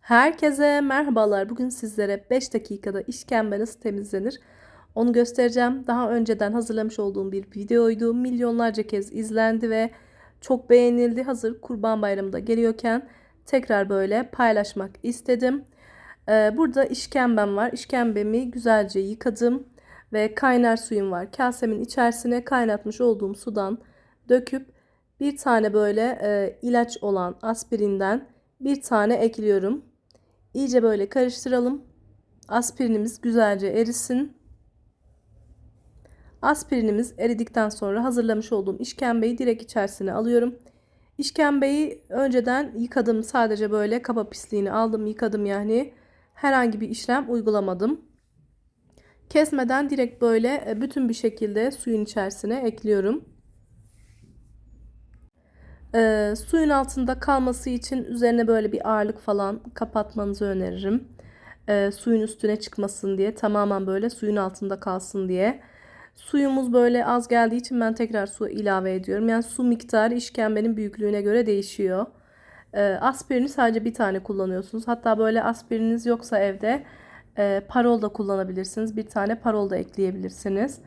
Herkese merhabalar. Bugün sizlere 5 dakikada işkembe nasıl temizlenir onu göstereceğim. Daha önceden hazırlamış olduğum bir videoydu. Milyonlarca kez izlendi ve çok beğenildi. Hazır Kurban Bayramı da geliyorken tekrar böyle paylaşmak istedim. Ee, burada işkembem var. İşkembemi güzelce yıkadım ve kaynar suyum var. Kasemin içerisine kaynatmış olduğum sudan döküp bir tane böyle e, ilaç olan aspirinden bir tane ekliyorum. İyice böyle karıştıralım. Aspirinimiz güzelce erisin. Aspirinimiz eridikten sonra hazırlamış olduğum işkembeyi direkt içerisine alıyorum. İşkembeyi önceden yıkadım. Sadece böyle kaba pisliğini aldım, yıkadım yani. Herhangi bir işlem uygulamadım. Kesmeden direkt böyle e, bütün bir şekilde suyun içerisine ekliyorum. E, suyun altında kalması için üzerine böyle bir ağırlık falan kapatmanızı öneririm. E, suyun üstüne çıkmasın diye tamamen böyle suyun altında kalsın diye. Suyumuz böyle az geldiği için ben tekrar su ilave ediyorum. Yani su miktarı işkembenin büyüklüğüne göre değişiyor. E, aspirini sadece bir tane kullanıyorsunuz. Hatta böyle aspiriniz yoksa evde e, parol da kullanabilirsiniz. Bir tane parol da ekleyebilirsiniz.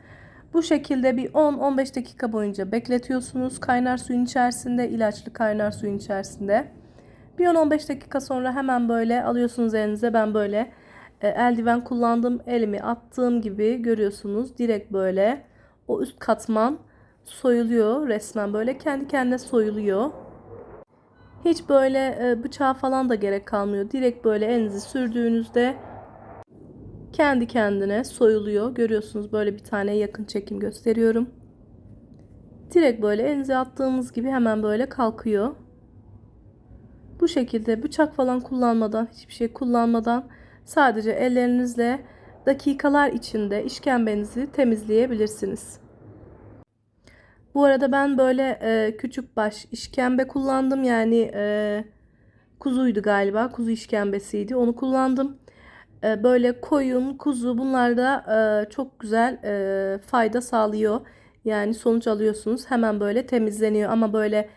Bu şekilde bir 10-15 dakika boyunca bekletiyorsunuz. Kaynar suyun içerisinde, ilaçlı kaynar suyun içerisinde. Bir 10-15 dakika sonra hemen böyle alıyorsunuz elinize. Ben böyle e, eldiven kullandım. Elimi attığım gibi görüyorsunuz. Direkt böyle o üst katman soyuluyor resmen böyle kendi kendine soyuluyor. Hiç böyle e, bıçağa falan da gerek kalmıyor. Direkt böyle elinizi sürdüğünüzde kendi kendine soyuluyor. Görüyorsunuz böyle bir tane yakın çekim gösteriyorum. Direkt böyle elinize attığımız gibi hemen böyle kalkıyor. Bu şekilde bıçak falan kullanmadan, hiçbir şey kullanmadan sadece ellerinizle dakikalar içinde işkembenizi temizleyebilirsiniz. Bu arada ben böyle e, küçük baş işkembe kullandım. Yani e, kuzuydu galiba. Kuzu işkembesiydi. Onu kullandım. Ee, böyle koyun, kuzu bunlar da e, çok güzel e, fayda sağlıyor. Yani sonuç alıyorsunuz. Hemen böyle temizleniyor ama böyle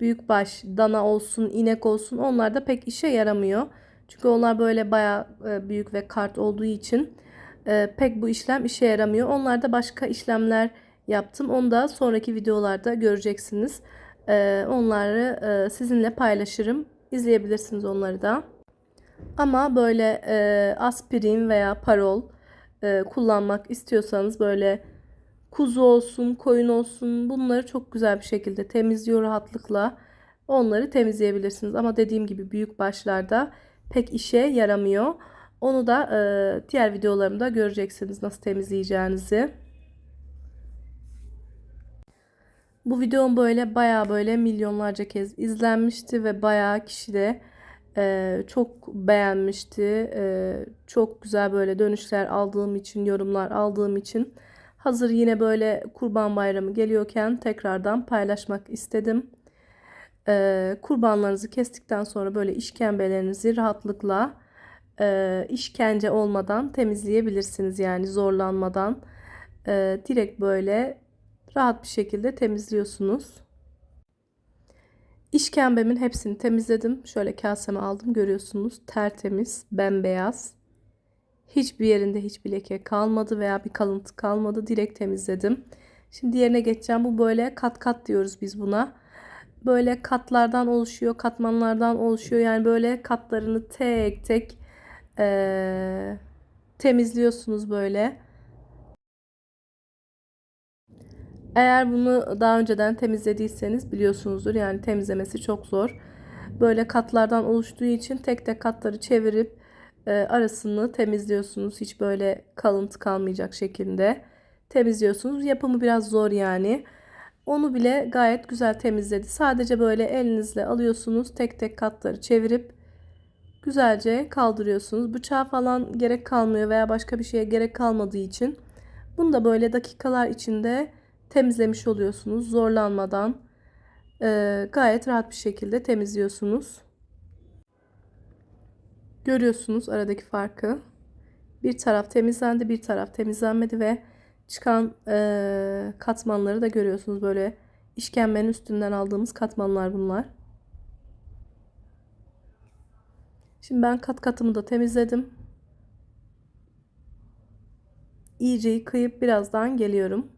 büyükbaş, dana olsun, inek olsun onlar da pek işe yaramıyor. Çünkü onlar böyle baya e, büyük ve kart olduğu için pek bu işlem işe yaramıyor. Onlarda başka işlemler yaptım. Onu da sonraki videolarda göreceksiniz. Onları sizinle paylaşırım. İzleyebilirsiniz onları da. Ama böyle e, aspirin veya parol e, kullanmak istiyorsanız böyle kuzu olsun, koyun olsun bunları çok güzel bir şekilde temizliyor rahatlıkla. Onları temizleyebilirsiniz. Ama dediğim gibi büyük başlarda pek işe yaramıyor. Onu da e, diğer videolarımda göreceksiniz nasıl temizleyeceğinizi. Bu videom böyle baya böyle milyonlarca kez izlenmişti ve baya kişi de ee, çok beğenmişti. Ee, çok güzel böyle dönüşler aldığım için, yorumlar aldığım için hazır yine böyle Kurban Bayramı geliyorken tekrardan paylaşmak istedim. Ee, kurbanlarınızı kestikten sonra böyle işkembelerinizi rahatlıkla e, işkence olmadan temizleyebilirsiniz. Yani zorlanmadan e, direkt böyle rahat bir şekilde temizliyorsunuz. İşkembemin hepsini temizledim. Şöyle kaseme aldım görüyorsunuz. Tertemiz, bembeyaz. Hiçbir yerinde hiçbir leke kalmadı veya bir kalıntı kalmadı. Direkt temizledim. Şimdi diğerine geçeceğim. Bu böyle kat kat diyoruz biz buna. Böyle katlardan oluşuyor, katmanlardan oluşuyor. Yani böyle katlarını tek tek ee, temizliyorsunuz böyle. Eğer bunu daha önceden temizlediyseniz biliyorsunuzdur. Yani temizlemesi çok zor. Böyle katlardan oluştuğu için tek tek katları çevirip e, arasını temizliyorsunuz. Hiç böyle kalıntı kalmayacak şekilde temizliyorsunuz. Yapımı biraz zor yani. Onu bile gayet güzel temizledi. Sadece böyle elinizle alıyorsunuz. Tek tek katları çevirip güzelce kaldırıyorsunuz. Bıçağa falan gerek kalmıyor veya başka bir şeye gerek kalmadığı için bunu da böyle dakikalar içinde temizlemiş oluyorsunuz. Zorlanmadan e, gayet rahat bir şekilde temizliyorsunuz. Görüyorsunuz aradaki farkı. Bir taraf temizlendi, bir taraf temizlenmedi ve çıkan e, katmanları da görüyorsunuz. Böyle işkembenin üstünden aldığımız katmanlar bunlar. Şimdi ben kat katımı da temizledim. İyice yıkayıp birazdan geliyorum.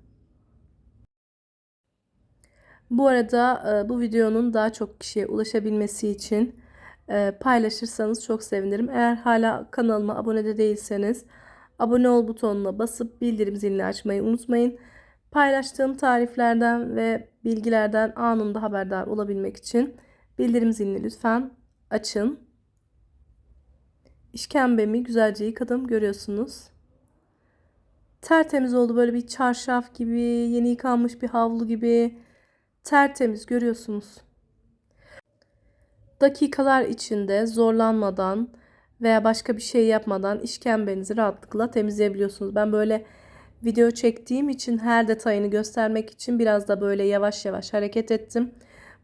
Bu arada e, bu videonun daha çok kişiye ulaşabilmesi için e, paylaşırsanız çok sevinirim. Eğer hala kanalıma abone de değilseniz abone ol butonuna basıp bildirim zilini açmayı unutmayın. Paylaştığım tariflerden ve bilgilerden anında haberdar olabilmek için bildirim zilini lütfen açın. İşkembemi güzelce yıkadım görüyorsunuz. Tertemiz oldu böyle bir çarşaf gibi, yeni yıkanmış bir havlu gibi tertemiz görüyorsunuz. Dakikalar içinde zorlanmadan veya başka bir şey yapmadan işkembenizi rahatlıkla temizleyebiliyorsunuz. Ben böyle video çektiğim için her detayını göstermek için biraz da böyle yavaş yavaş hareket ettim.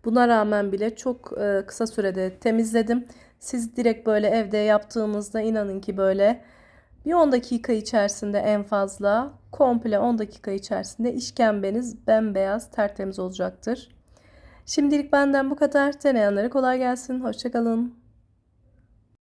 Buna rağmen bile çok e, kısa sürede temizledim. Siz direkt böyle evde yaptığınızda inanın ki böyle bir 10 dakika içerisinde en fazla komple 10 dakika içerisinde işkembeniz bembeyaz tertemiz olacaktır. Şimdilik benden bu kadar. Deneyenlere kolay gelsin. Hoşçakalın.